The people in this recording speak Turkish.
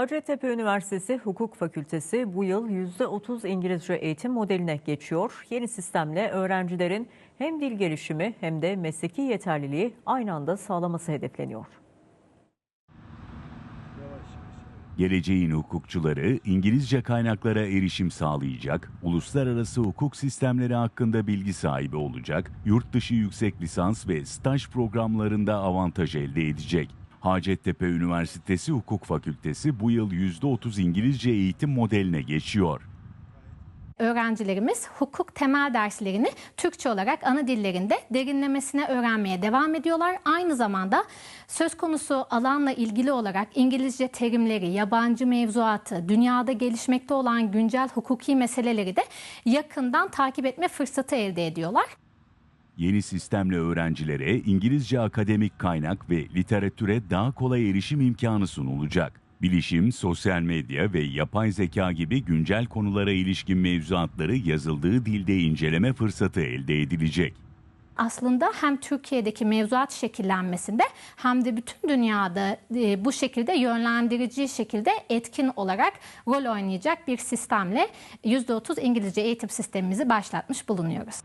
Hacettepe Üniversitesi Hukuk Fakültesi bu yıl %30 İngilizce eğitim modeline geçiyor. Yeni sistemle öğrencilerin hem dil gelişimi hem de mesleki yeterliliği aynı anda sağlaması hedefleniyor. Geleceğin hukukçuları İngilizce kaynaklara erişim sağlayacak, uluslararası hukuk sistemleri hakkında bilgi sahibi olacak, yurt dışı yüksek lisans ve staj programlarında avantaj elde edecek. Hacettepe Üniversitesi Hukuk Fakültesi bu yıl %30 İngilizce eğitim modeline geçiyor. öğrencilerimiz hukuk temel derslerini Türkçe olarak ana dillerinde derinlemesine öğrenmeye devam ediyorlar. Aynı zamanda söz konusu alanla ilgili olarak İngilizce terimleri, yabancı mevzuatı, dünyada gelişmekte olan güncel hukuki meseleleri de yakından takip etme fırsatı elde ediyorlar. Yeni sistemle öğrencilere İngilizce akademik kaynak ve literatüre daha kolay erişim imkanı sunulacak. Bilişim, sosyal medya ve yapay zeka gibi güncel konulara ilişkin mevzuatları yazıldığı dilde inceleme fırsatı elde edilecek. aslında hem Türkiye'deki mevzuat şekillenmesinde hem de bütün dünyada e, bu şekilde yönlendirici şekilde etkin olarak rol oynayacak bir sistemle %30 İngilizce eğitim sistemimizi başlatmış bulunuyoruz.